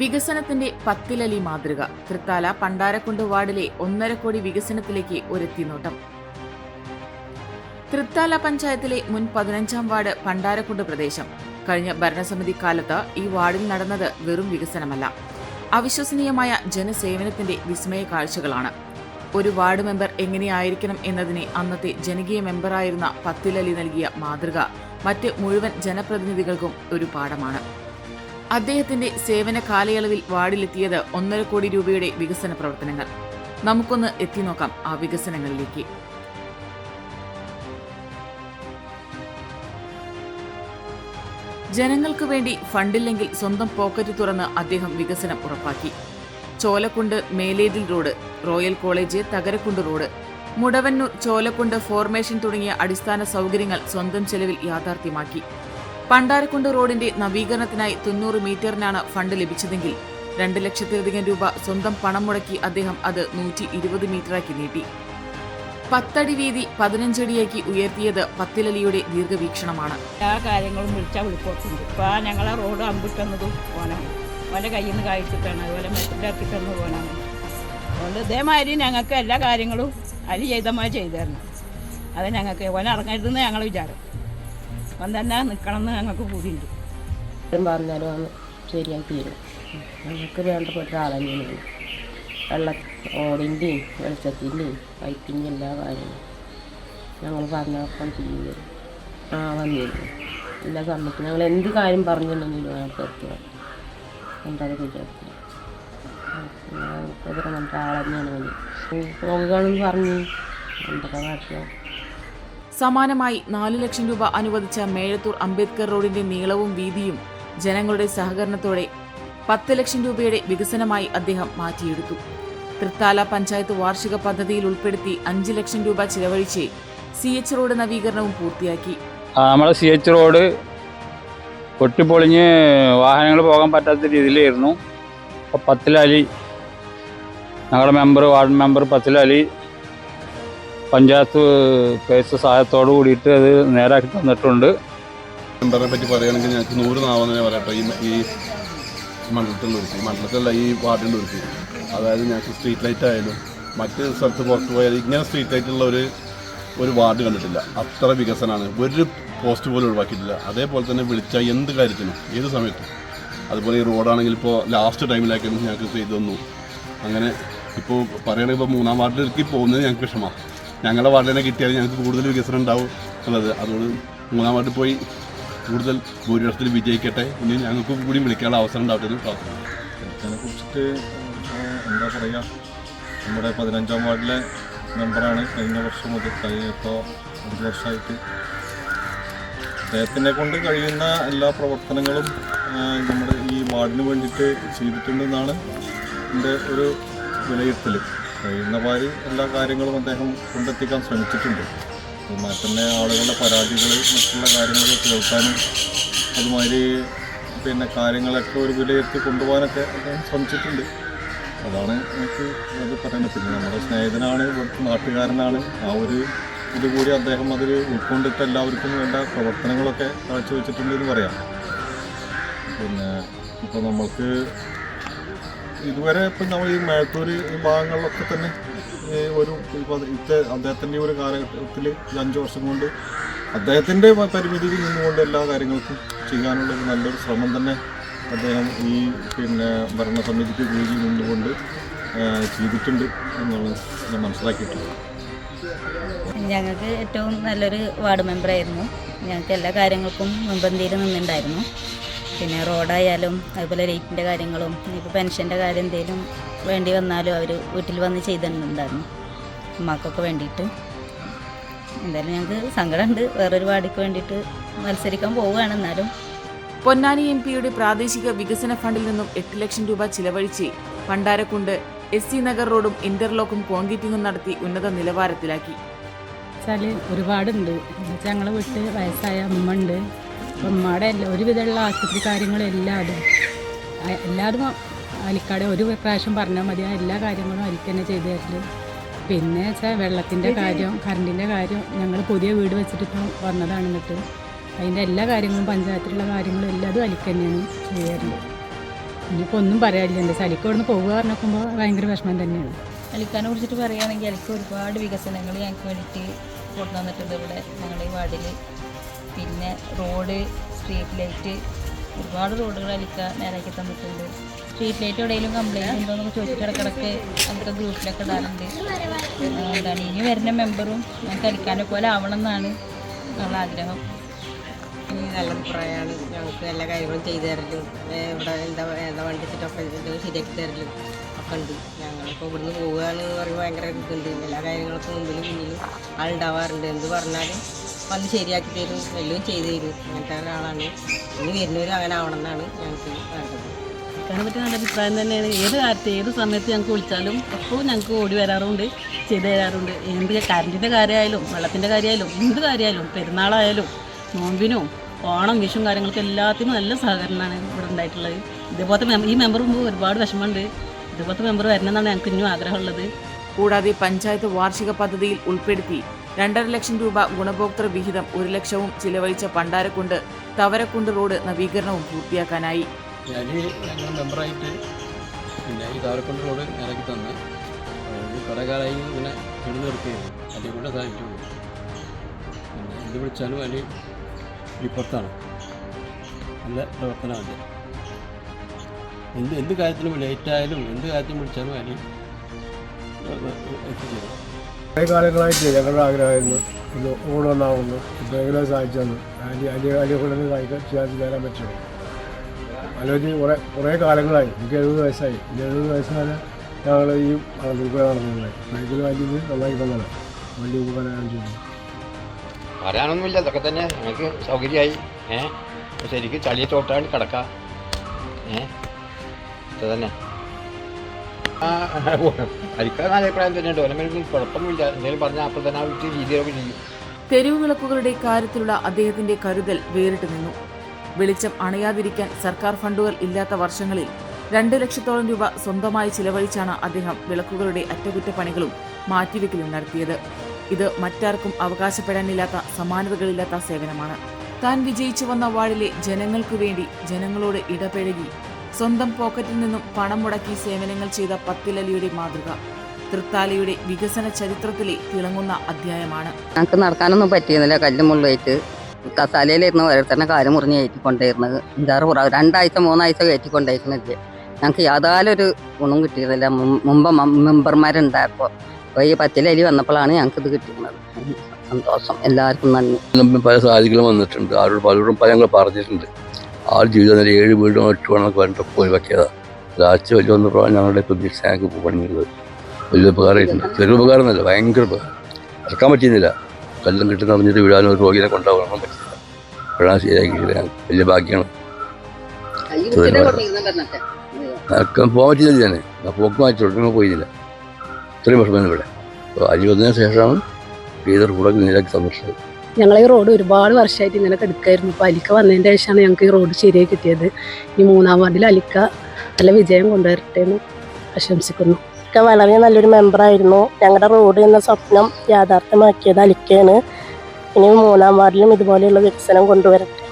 വികസനത്തിന്റെ പത്തിലലി മാതൃക. തൃത്താല പണ്ടാരക്കുണ്ട് വാർഡിലെ ഒന്നര കോടി വികസനത്തിലേക്ക് ഒരെത്തിനോട്ടം തൃത്താല പഞ്ചായത്തിലെ മുൻ പതിനഞ്ചാം വാർഡ് പണ്ടാരക്കുണ്ട് പ്രദേശം. കഴിഞ്ഞ ഭരണസമിതി കാലത്ത് ഈ വാർഡിൽ നടന്നത് വെറും വികസനമല്ല. അവിശ്വസനീയമായ ജനസേവനത്തിന്റെ വിസ്മയ കാഴ്ചകളാണ്. ഒരു വാർഡ് മെമ്പർ എങ്ങനെയായിരിക്കണം എന്നതിനെ അന്നത്തെ ജനകീയ മെമ്പറായിരുന്ന പത്തിലലി നൽകിയ മാതൃക മറ്റ് മുഴുവൻ ജനപ്രതിനിധികൾക്കും ഒരു പാഠമാണ്. അദ്ദേഹത്തിന്റെ സേവന കാലയളവിൽ വാർഡിലെത്തിയത് ഒന്നര കോടി രൂപയുടെ വികസന പ്രവർത്തനങ്ങൾ. നമുക്കൊന്ന് എത്തിനോക്കാം ആ വികസനങ്ങളിലേക്ക്. ജനങ്ങൾക്ക് വേണ്ടി ഫണ്ടില്ലെങ്കിൽ സ്വന്തം പോക്കറ്റ് തുറന്ന് അദ്ദേഹം വികസനം ഉറപ്പാക്കി. Cholakkundu Melethil road Royal College Thakarakkundu road Mudavannur Cholakkundu formation തുടങ്ങിയ അടിസ്ഥാന സൗകര്യങ്ങൾ സ്വന്തം ചെലവിൽ യാഥാർത്ഥ്യമാക്കി. പണ്ടാരക്കുണ്ട് റോഡിന്റെ നവീകരണത്തിനായി തൊണ്ണൂറ് മീറ്ററിനാണ് ഫണ്ട് ലഭിച്ചതെങ്കിൽ രണ്ട് ലക്ഷത്തിലധികം രൂപ സ്വന്തം പണം മുടക്കി അദ്ദേഹം അത് നൂറ്റി ഇരുപത് മീറ്ററാക്കി നീട്ടി. പത്തടി വീതി പതിനഞ്ചടിയാക്കി ഉയർത്തിയത് പത്തിലലിയുടെ ദീർഘവീക്ഷണമാണ്. എല്ലാ കാര്യങ്ങളും വിളിച്ചാൽ വിളിപ്പോട്ടുണ്ട് ഇപ്പൊ ഞങ്ങളെ റോഡ് അമ്പിട്ടെന്നതും ഓനാണ്. ഓന്റെ കയ്യിൽ നിന്ന് കഴിച്ചിട്ടാണ് അതുപോലെ മെറ്റിലാക്കി തന്നത് ഓനാണ്. അതുകൊണ്ട് ഇതേമാതിരി ഞങ്ങൾക്ക് എല്ലാ കാര്യങ്ങളും അരി ചെയ്തമാതിരി ചെയ്തു അത് ഞങ്ങൾക്ക് ഓൻ ഇറങ്ങരുതെന്ന് ഞങ്ങൾ വിചാരം. ഓൻ തന്നെ നിൽക്കണം എന്ന് ഞങ്ങൾക്ക് പൂതിയുണ്ട്. പറഞ്ഞാലും അത് ശരിയാക്കി തരും. ഞങ്ങൾക്ക് വേണ്ടപ്പെട്ട ആളെന്നെയാണ്. വെള്ള ഓടിന്റെയും വെളിച്ചത്തിന്റെയും പൈപ്പിന്റെയും എല്ലാ കാര്യങ്ങളും ഞങ്ങൾ പറഞ്ഞപ്പം ചെയ്യും തരും ആ വന്നിരുന്നു. എല്ലാ സമയത്തും ഞങ്ങൾ എന്ത് കാര്യം പറഞ്ഞിട്ടുണ്ടെങ്കിലും ഞങ്ങൾക്ക് എത്തുക എന്തായാലും ശരിയാക്കി ഞങ്ങൾക്ക് പറഞ്ഞിട്ട് ആളെന്നെയാണ് മതി പോകുകയാണെന്ന് പറഞ്ഞു എന്തൊക്കെ കാട്ടിയോ സമാനമായി നാല് ലക്ഷം രൂപ അനുവദിച്ച മേഴത്തൂർ അംബേദ്കർ റോഡിന്റെ നീളവും വീതിയും ജനങ്ങളുടെ സഹകരണത്തോടെ പത്ത് ലക്ഷം രൂപയുടെ വികസനമായി അദ്ദേഹം മാറ്റിയെടുത്തു. തൃത്താല പഞ്ചായത്ത് വാർഷിക പദ്ധതിയിൽ ഉൾപ്പെടുത്തി അഞ്ച് ലക്ഷം രൂപ ചിലവഴിച്ച് സി എച്ച് റോഡ് നവീകരണവും പൂർത്തിയാക്കി. നമ്മുടെ സി എച്ച് റോഡ് പൊട്ടിപ്പൊളിഞ്ഞ് വാഹനങ്ങൾ പോകാൻ പറ്റാത്ത രീതിയിലായിരുന്നു. അപ്പോൾ പത്തിലലി ഞങ്ങളുടെ മെമ്പർ വാർഡ് മെമ്പർ പത്തിലലി പഞ്ചായത്ത് കേസ് സഹായത്തോട് കൂടിയിട്ട് അത് നേരാക്കി തന്നിട്ടുണ്ട്. പറ്റി പറയുകയാണെങ്കിൽ ഞങ്ങൾക്ക് നൂറ് നാവെന്നെ പറയട്ടെ ഈ ഈ മണ്ഡലത്തിലുള്ള ഒരുക്കി മണ്ഡലത്തിലല്ല ഈ വാർഡിന്റെ ഒരുക്കി അതായത് ഞങ്ങൾക്ക് സ്ട്രീറ്റ് ലൈറ്റ് ആയാലും മറ്റ് സ്ഥലത്ത് പുറത്ത് പോയാൽ ഇങ്ങനെ സ്ട്രീറ്റ് ലൈറ്റുള്ള ഒരു ഒരു വാർഡ് കണ്ടിട്ടില്ല. അത്ര വികസനമാണ്. ഒരു പോസ്റ്റ് പോലും ഒഴിവാക്കിയിട്ടില്ല. അതേപോലെ തന്നെ വിളിച്ച എന്ത് കാര്യത്തിനും ഏത് സമയത്തും. അതുപോലെ ഈ റോഡാണെങ്കിൽ ഇപ്പോൾ ലാസ്റ്റ് ടൈമിലാക്കി ഞങ്ങൾക്ക് ചെയ്തു തന്നു. അങ്ങനെ ഇപ്പോൾ പറയുകയാണെങ്കിൽ ഇപ്പോൾ മൂന്നാം വാർഡിലേക്ക് പോകുന്നത് ഞങ്ങൾക്ക് വിഷമമാണ് ഞങ്ങളുടെ വാർഡിനെ കിട്ടിയാൽ ഞങ്ങൾക്ക് കൂടുതൽ വികസനം ഉണ്ടാവും എന്നുള്ളത്. അതുകൊണ്ട് മൂന്നാം വാർഡിൽ പോയി കൂടുതൽ ഭൂരിപക്ഷത്തിൽ വിജയിക്കട്ടെ ഇനി ഞങ്ങൾക്ക് കൂടി വിളിക്കാനുള്ള അവസരം ഉണ്ടാവട്ടെ എന്ന് പ്രാർത്ഥിക്കുന്നു. കുറിച്ചിട്ട് എന്താ പറയുക നമ്മുടെ പതിനഞ്ചാം വാർഡിലെ മെമ്പറാണ് കഴിഞ്ഞ വർഷം മുതൽ കഴിഞ്ഞപ്പോൾ ഒരു വർഷമായിട്ട്. അദ്ദേഹത്തിനെ കൊണ്ട് കഴിയുന്ന എല്ലാ പ്രവർത്തനങ്ങളും നമ്മുടെ ഈ വാർഡിന് വേണ്ടിയിട്ട് ചെയ്തിട്ടുണ്ടെന്നാണ് എന്റെ ഒരു വിലയിരുത്തൽ കഴിയുന്ന മാതിരി എല്ലാ കാര്യങ്ങളും അദ്ദേഹം കൊണ്ടെത്തിക്കാൻ ശ്രമിച്ചിട്ടുണ്ട്. അതുമായി തന്നെ ആളുകളുടെ പരാതികൾ മറ്റുള്ള കാര്യങ്ങളൊക്കെ കേൾക്കാനും അതുമാതിരി പിന്നെ കാര്യങ്ങളൊക്കെ ഒരു വിലയിരുത്തി കൊണ്ടുപോകാനൊക്കെ അദ്ദേഹം ശ്രമിച്ചിട്ടുണ്ട്. അതാണ് എനിക്ക് അത് പറയുന്നത്. പിന്നെ നമ്മുടെ സ്നേഹിതനാണ് ഇവിടുത്തെ നാട്ടുകാരനാണ്. ആ ഒരു ഇതുകൂടി അദ്ദേഹം അതിൽ ഉൾക്കൊണ്ടിട്ട് എല്ലാവർക്കും വേണ്ട പ്രവർത്തനങ്ങളൊക്കെ കാഴ്ചവെച്ചിട്ടുണ്ട് എന്ന് പറയാം. പിന്നെ ഇപ്പോൾ നമ്മൾക്ക് ഇതുവരെ ഇപ്പം നമ്മൾ ഈ മേത്തൂര് ഭാഗങ്ങളിലൊക്കെ തന്നെ ഒരു ഇത്തെ അദ്ദേഹത്തിന്റെ ഒരു കാലഘട്ടത്തിൽ അഞ്ച് വർഷം കൊണ്ട് അദ്ദേഹത്തിന്റെ പരിമിതിയിൽ നിന്നുകൊണ്ട് എല്ലാ കാര്യങ്ങൾക്കും ചെയ്യാനുള്ള ഒരു നല്ലൊരു ശ്രമം തന്നെ അദ്ദേഹം ഈ പിന്നെ ഭരണസമിതിക്ക് കീഴിൽ നിന്നുകൊണ്ട് ചെയ്തിട്ടുണ്ട് എന്നുള്ളത് ഞാൻ മനസ്സിലാക്കിയിട്ടുള്ളത് ഞങ്ങൾക്ക് ഏറ്റവും നല്ലൊരു വാർഡ് മെമ്പറായിരുന്നു. ഞങ്ങൾക്ക് എല്ലാ കാര്യങ്ങൾക്കും മുൻപന്തിയിൽ നിന്നുണ്ടായിരുന്നു പിന്നെ റോഡായാലും അതുപോലെ ലൈറ്റിന്റെ കാര്യങ്ങളും ഇപ്പോൾ പെൻഷന്റെ കാര്യം എന്തെങ്കിലും വേണ്ടി വന്നാലും അവർ വീട്ടിൽ വന്ന് ചെയ്തിട്ടുണ്ടായിരുന്നു. അമ്മക്കൊക്കെ വേണ്ടിയിട്ട്. എന്തായാലും ഞങ്ങൾക്ക് സങ്കടമുണ്ട് വേറൊരു വാർഡിക്ക് വേണ്ടിയിട്ട് മത്സരിക്കാൻ പോവുകയാണ് എന്നാലും. പൊന്നാനി എം പിയുടെ പ്രാദേശിക വികസന ഫണ്ടിൽ നിന്നും എട്ട് ലക്ഷം രൂപ ചിലവഴിച്ച് പണ്ടാരക്കുണ്ട് എസ് സി നഗർ റോഡും ഇന്റർലോക്കും കോൺക്രീറ്റിംഗും നടത്തി ഉന്നത നിലവാരത്തിലാക്കി. ഒരുപാടുണ്ട്. ഞങ്ങളെ വീട്ടിൽ വയസ്സായ അമ്മ ഉണ്ട്. അപ്പം ഉമ്മയുടെ എല്ലാ ഒരുവിധമുള്ള ആശുപത്രി കാര്യങ്ങളും എല്ലാതും അലിക്കാടെ ഒരു പ്രാവശ്യം പറഞ്ഞാൽ മതി. എല്ലാ കാര്യങ്ങളും അലിക്ക് തന്നെ ചെയ്തു തരൽ. പിന്നെ വെച്ചാൽ വെള്ളത്തിന്റെ കാര്യം കറണ്ടിന്റെ കാര്യം ഞങ്ങൾ പുതിയ വീട് വെച്ചിട്ട് ഇപ്പം വന്നതാണ് എന്നിട്ട് അതിന്റെ എല്ലാ കാര്യങ്ങളും പഞ്ചായത്തിലുള്ള കാര്യങ്ങളും എല്ലാതും അലിക്ക് തന്നെയാണ് ചെയ്യാറുള്ളത് ഇനിയിപ്പോൾ ഒന്നും പറയാനില്ല. എന്താ വെച്ചാൽ അലിക്കവിടുന്ന് പോകുക പറഞ്ഞപ്പോൾ ഭയങ്കര വിഷമം തന്നെയാണ്. അലിക്കാനെ കുറിച്ചിട്ട് പറയുകയാണെങ്കിൽ അലിക്ക് ഒരുപാട് വികസനങ്ങൾ ഞങ്ങൾക്ക് വേണ്ടിയിട്ട് കൊണ്ടുവന്നിട്ടുണ്ട് ഇവിടെ ഞങ്ങളുടെ ഈ വാർഡിൽ പിന്നെ റോഡ് സ്ട്രീറ്റ് ലൈറ്റ് ഒരുപാട് റോഡുകൾ അലിക്ക നേരാക്കി തന്നിട്ടുണ്ട്. സ്ട്രീറ്റ് ലൈറ്റ് എവിടെയെങ്കിലും കംപ്ലൈന്റ് ഉണ്ടോ എന്നൊക്കെ ചോദിച്ചിട്ട് ഇടക്കിടക്ക് ഗ്രൂപ്പിലൊക്കെ ഇടാറുണ്ട്. എന്താണ്? ഇനി വരുന്ന മെമ്പറും ഞങ്ങൾക്ക് അലിക്കാനെ പോലെ ആവണം എന്നാണ് ഞങ്ങളുടെ ആഗ്രഹം. നല്ല അഭിപ്രായമാണ്. ഞങ്ങൾക്ക് എല്ലാ കാര്യങ്ങളും ചെയ്തു തരലും. ഇവിടെ എന്താ എന്താ വണ്ടി സെറ്റൊക്കെ ശരിയാക്കി തരലും ഒക്കെ ഉണ്ട്. ഞങ്ങളിപ്പോൾ ഇവിടുന്ന് പോവുകയാണെന്ന് പറയുമ്പോൾ ഭയങ്കര ഇതുണ്ട്. എല്ലാ കാര്യങ്ങൾക്കും മുമ്പിലും പിന്നിലും ആളുണ്ടാവാറുണ്ട്. എന്ത് പറഞ്ഞാലും വന്ന് ശരിയാക്കി തരും എല്ലാം ചെയ്തു തരും. അങ്ങനത്തെ ഒരാളാണ്. ഇനി വരുന്നവരും അങ്ങനെ ആവണം എന്നാണ് ഞങ്ങൾക്ക് വേണ്ടത്. അതിനെ പറ്റി നല്ല അഭിപ്രായം തന്നെയാണ്. ഏത് കാര്യത്തെ ഏത് സമയത്ത് ഞങ്ങൾക്ക് വിളിച്ചാലും എപ്പോഴും ഞങ്ങൾക്ക് ഓടി വരാറുണ്ട് ചെയ്തു തരാറുണ്ട്. എന്ത് കറണ്ടിന്റെ കാര്യമായാലും വെള്ളത്തിന്റെ കാര്യമായാലും എന്ത് കാര്യമായാലും പെരുന്നാളായാലും നോമ്പിനും ഓണം വിഷും കാര്യങ്ങൾക്ക് എല്ലാത്തിനും നല്ല സഹകരണമാണ് ഇവിടെ ഉണ്ടായിട്ടുള്ളത്. ഇതുപോലത്തെ മെമ്പർ ഈ മെമ്പർ മുമ്പ് ഒരുപാട് വിഷമമുണ്ട്. ഇതുപോലത്തെ മെമ്പർ വരണമെന്നാണ് ഞങ്ങൾക്ക് ഇനിയും ആഗ്രഹമുള്ളത്. കൂടാതെ പഞ്ചായത്ത് വാർഷിക പദ്ധതിയിൽ ഉൾപ്പെടുത്തി രണ്ടര ലക്ഷം രൂപ ഗുണഭോക്തൃ വിഹിതം ഒരു ലക്ഷവും ചിലവഴിച്ച പണ്ടാരക്കുണ്ട് തവരക്കുണ്ട് റോഡ് നവീകരണവും പൂർത്തിയാക്കാനായി. പിന്നെ റോഡ് എന്ത് വിളിച്ചാലും അതിൽ ഇപ്പുറത്താണ് എന്ത് കാര്യത്തിലും ലേറ്റായാലും എന്ത് കാര്യത്തിലും വിളിച്ചാലും അതിൽ എത്തിച്ചേരും. കുറേ കാലങ്ങളായിട്ട് ഞങ്ങളുടെ ആഗ്രഹമായിരുന്നു. ഇത് റോഡ് ഒന്നാവുന്നു ഇപ്പോൾ എങ്ങനെ സാധിച്ചു തന്നു അലി അലി അലി കൊണ്ടൊന്ന് സഹായിക്കാൻ ചെയ്യാൻ തരാൻ പറ്റുള്ളൂ ആലോചിച്ച് കുറേ കുറേ കാലങ്ങളായി. എനിക്ക് എഴുപത് വയസ്സായി. ഇനി എഴുപത് വയസ്സാണ് ഞങ്ങൾ ഈ ദുർബല നടന്നത് ബൈക്കിൽ വലിയത് നന്നായി തന്നെ വലിയ ഉപകാരം ചെയ്തു പറയാനൊന്നുമില്ല ഇതൊക്കെ തന്നെ ഞങ്ങൾക്ക് സൗകര്യമായി. ഏ? ശരിക്കും ചളിയെ ചോട്ടാണ് കിടക്കാം. ഏഹ് തന്നെ. അരിക്കാൻ ആ തെരുവ് വിളക്കുകളുടെ കാര്യത്തിലുള്ള അദ്ദേഹത്തിന്റെ കരുതൽ വേറിട്ട് നിന്നു. വെളിച്ചം അണയാതിരിക്കാൻ സർക്കാർ ഫണ്ടുകൾ ഇല്ലാത്ത വർഷങ്ങളിൽ രണ്ട് ലക്ഷത്തോളം രൂപ സ്വന്തമായി ചിലവഴിച്ചാണ് അദ്ദേഹം വിളക്കുകളുടെ അറ്റകുറ്റപ്പണികളും മാറ്റിവെക്കലും നടത്തിയത്. ഇത് മറ്റാർക്കും അവകാശപ്പെടാനില്ലാത്ത സമാനതകളില്ലാത്ത സേവനമാണ്. താൻ വിജയിച്ചു വന്ന വാർഡിലെ ജനങ്ങൾക്കു വേണ്ടി ജനങ്ങളോട് ഇടപഴകി സ്വന്തം പോക്കറ്റിൽ നിന്നും പണം മുടക്കി സേവനങ്ങൾ ചെയ്ത പത്തിലലിയുടെ മാതൃക. തൃത്താലയുടെ വികസന ചരിത്രത്തിലെ തിളങ്ങുന്ന അധ്യായമാണ്. ഞങ്ങൾക്ക് നടക്കാനൊന്നും പറ്റിയിരുന്നില്ല. കല്ലും മുള്ളുമായിട്ട് കസാലയിലിരുന്ന് ഓരോരുത്തരുടെ കാര്യം മുറിഞ്ഞ് കയറ്റിക്കൊണ്ടേയിരുന്നത്. അഞ്ചാറ് പ്രാവശ്യം രണ്ടാഴ്ച മൂന്നാഴ്ച കയറ്റിക്കൊണ്ടിരിക്കുന്നില്ല ഞങ്ങൾക്ക് യാതൊരു ഗുണം കിട്ടിയിരുന്നില്ല. മുമ്പ് മെമ്പർമാരുണ്ടായപ്പോൾ അപ്പോൾ ഈ പത്തിലരി വന്നപ്പോഴാണ് ഞങ്ങൾക്ക് ഇത് കിട്ടിയിരുന്നത്. സന്തോഷം. എല്ലാവർക്കും നന്ദി. പല സാധികളും വന്നിട്ടുണ്ട്. ആരോട് പലരോടും പല ഞങ്ങൾ പറഞ്ഞിട്ടുണ്ട്. ആ ജീവിതം നില ഏഴ് വീടും എട്ട് വേണമെന്നൊക്കെ പറഞ്ഞിട്ട് പോയി വെക്കിയതാണ് ലാസ്റ്റ് വലിയ ഒന്ന് പ്രാവശ്യം ഞങ്ങളുടെ പ്രതീക്ഷ ഞങ്ങൾക്ക് പണിഞ്ഞത് വലിയ ഉപകാരമായിട്ടുണ്ട് ചെറിയ ഉപകാരം എന്നല്ല ഭയങ്കര ഉപകാരം. ഇറക്കാൻ പറ്റുന്നില്ല കല്ലും കിട്ടുന്ന പറഞ്ഞിട്ട് വിടാനും ഒരു രോഗിനെ കൊണ്ടുപോകണം പറ്റില്ല. വിടാൻ ശരിയാക്കിയില്ല വലിയ ഭാഗ്യമാണ്. ഇറക്കാൻ പോകാൻ പറ്റിയില്ല ഞാൻ. ആ പോക്ക് മാറ്റി കൊടുക്കാൻ പോയില്ല. ഇത്രയും വിഷമം ഇവിടെ. അപ്പോൾ അരി വന്നതിന് ശേഷമാണ് ചെയ്ത കൂടെ നിലയ്ക്ക് സന്തോഷം ഞങ്ങൾ ഈ റോഡ് ഒരുപാട് വർഷമായിട്ട് ഇങ്ങനെ കിടക്കായിരുന്നു. അപ്പോൾ അലിക്ക വന്നതിന്റെ ശേഷമാണ് ഞങ്ങൾക്ക് ഈ റോഡ് ശരിയായി കിട്ടിയത്. ഈ മൂന്നാം വാർഡിൽ അലിക്ക നല്ല വിജയം കൊണ്ടുവരട്ടെ എന്ന് ആശംസിക്കുന്നു. അലിക്ക വളരെ നല്ലൊരു മെമ്പറായിരുന്നു ഞങ്ങളുടെ റോഡ് എന്ന സ്വപ്നം യാഥാർത്ഥ്യമാക്കിയത് അലിക്കയാണ്. ഇനി മൂന്നാം വാർഡിലും ഇതുപോലെയുള്ള വികസനം കൊണ്ടുവരട്ടെ.